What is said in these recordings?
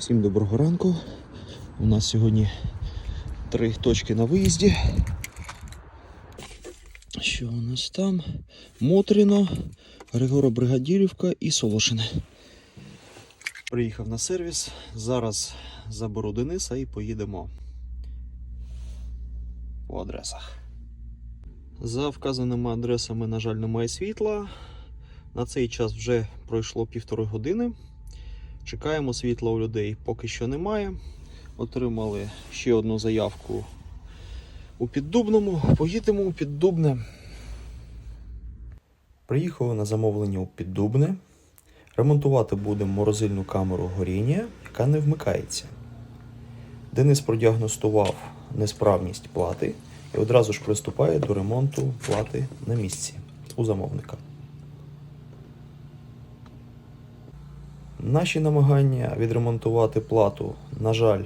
Всім доброго ранку. У нас сьогодні три точки на виїзді. Що у нас там? Мотріно, Григоро Бригадірівка і Солошине. Приїхав на сервіс. Зараз заберу Дениса і поїдемо по адресах. За вказаними адресами, на жаль, немає світла. На цей час вже пройшло півтори години. Чекаємо світла у людей поки що немає. Отримали ще одну заявку у Піддубному. Поїдемо у Піддубне. Приїхали на замовлення у Піддубне. Ремонтувати будемо морозильну камеру горіння, яка не вмикається. Денис продіагностував несправність плати і одразу ж приступає до ремонту плати на місці у замовника. Наші намагання відремонтувати плату, на жаль,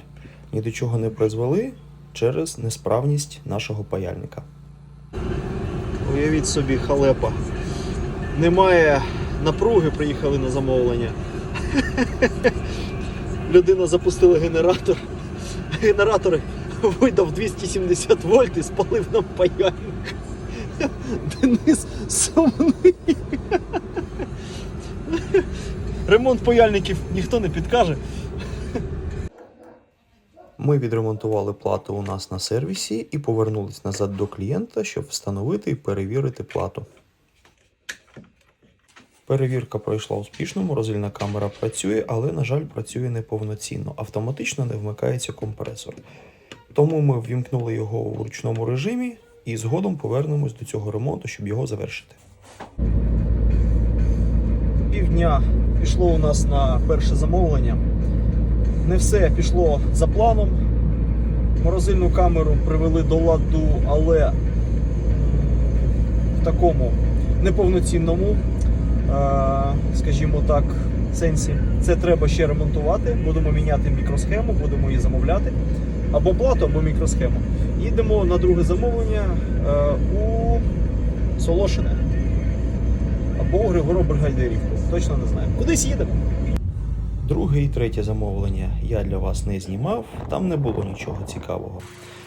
ні до чого не призвели через несправність нашого паяльника. Уявіть собі, халепа. Немає напруги, приїхали на замовлення. Людина запустила генератор. Генератор видав 270 вольт і спалив нам паяльник. Денис сумний. Ремонт паяльників ніхто не підкаже. Ми відремонтували плату у нас на сервісі і повернулись назад до клієнта, щоб встановити і перевірити плату. Перевірка пройшла успішно, морозильна камера працює, але, на жаль, працює неповноцінно. Автоматично не вмикається компресор. Тому ми ввімкнули його у ручному режимі і згодом повернемось до цього ремонту, щоб його завершити. Півдня пішло у нас на перше замовлення. Не все пішло за планом. Морозильну камеру привели до ладу, але в такому неповноцінному, е, скажімо так, сенсі. Це треба ще ремонтувати. Будемо міняти мікросхему, будемо її замовляти. Або плату, або мікросхему. Їдемо на друге замовлення е, у Солошине або у Григоро Бригадирівку. Точно не знаю. Кудись їдемо. Друге і третє замовлення я для вас не знімав, там не було нічого цікавого.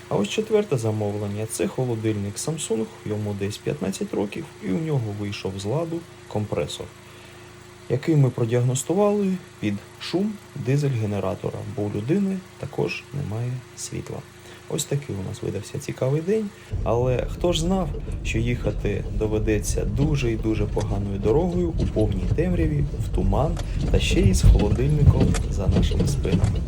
А ось четверте замовлення це холодильник Samsung, йому десь 15 років, і у нього вийшов з ладу компресор, який ми продіагностували під шум дизель-генератора, бо у людини також немає світла. Ось такий у нас видався цікавий день. Але хто ж знав, що їхати доведеться дуже і дуже поганою дорогою у повній темряві, в туман та ще й з холодильником за нашими спинами.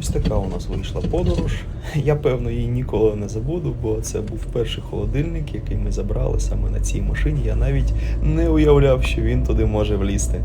Ось така у нас вийшла подорож. Я певно її ніколи не забуду, бо це був перший холодильник, який ми забрали саме на цій машині. Я навіть не уявляв, що він туди може влізти.